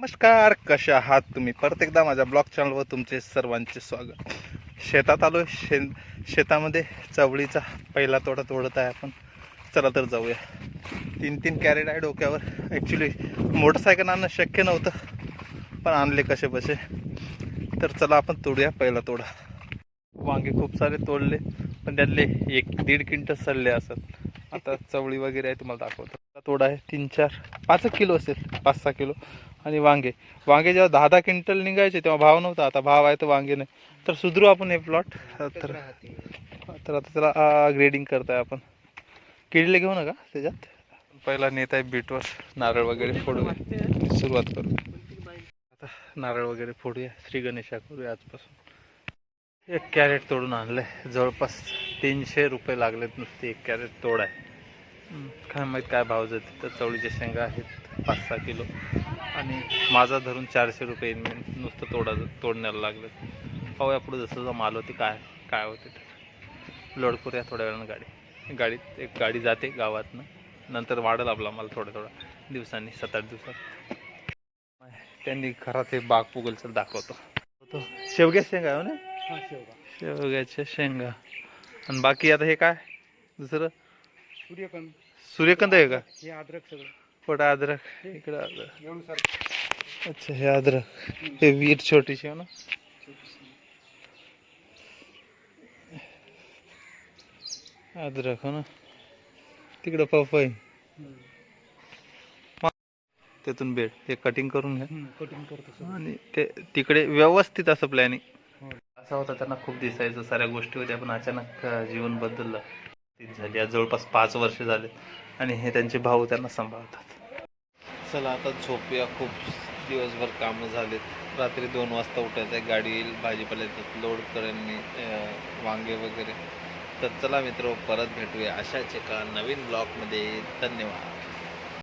नमस्कार कशा आहात तुम्ही? परत एकदा माझ्या ब्लॉग चॅनलवर तुमचे सर्वांचे स्वागत. शेतात आलो शे शेतामध्ये चवळीचा पहिला तोडा तोडत आहे आपण. चला तर जाऊया. तीन तीन कॅरेट आहे डोक्यावर. ॲक्च्युली मोटरसायकल आणणं शक्य नव्हतं पण आणले कसे बसे. तर चला आपण तोडूया पहिला तोडा. वांगे खूप सारे तोडले पण त्यातले एक दीड क्विंटल सडले असत आता चवळी वगैरे आहे तुम्हाला दाखवतो. तोडा आहे तीन चार पाच एक किलो असेल पाच सहा किलो. आणि वांगे. वांगे जेव्हा दहा दहा क्विंटल निघायचे तेव्हा भाव नव्हता. आता भाव आहे तर वांगे नाही. तर सुधरू आपण हे प्लॉट तर तर आता त्याला ग्रेडिंग करताय आपण. किडले घेऊ नका त्याच्यात. पहिला नेत आहे बीटवर. नारळ वगैरे फोडूया सुरुवात करू. आता नारळ वगैरे फोडूया. श्री गणेशा करूया आजपासून. एक कॅरेट तोडून आणलंय. जवळपास तीनशे रुपये लागलेत नुसते. एक कॅरेट तोड आहे. काय माहीत काय भाव जाते तर चवळीच्या शेंगा आहेत. पाच सहा किलो. आणि माझा धरून चारशे रुपये नुसतं तोडा तोडण्याला लागलं. पाहूया पुढे जसं जसं माल होते काय काय होते ते. लोड करूया थोड्या वेळानं गाडी. गाडीत एक गाडी जाते गावातनं. नंतर वाढेल आपला माल थोड्या थोड्या दिवसांनी सात आठ दिवसात. त्यांनी घरात हे बाग पुगलचं दाखवतो. तो शेवग्या शेंगा हो ना शेवग्याच्या शेंगा. आणि बाकी आता हे काय? दुसरं? सूर्यकांत सूर्यकांत आहे का? हे अद्रक सगळं. कुठं अद्रक इकडं अद्रक. अच्छा हे अद्रक. हे वीर छोटीशी हो ना? अद्रक हो ना? तिकडं पपई. त्यातून बेड. हे कटिंग करून घ्या. कटिंग करतो आणि ते तिकडे व्यवस्थित असं प्लॅनिंग हो. असं होतं त्यांना खूप दिसायचं. साऱ्या गोष्टी होत्या पण अचानक जीवन बदललं. झाली. आज जवळपास पाच वर्ष झाले आणि हे त्यांचे भाऊ त्यांना सांभाळतात. चला आता झोपूया. खूप दिवसभर कामं झालेत. रात्री दोन वाजता उठायचं आहे. गाडी येईल भाजीपाल्याचं लोड करेन मी वांगे वगैरे. तर चला मित्र परत भेटूया अशाच एका नवीन ब्लॉगमध्ये. धन्यवाद.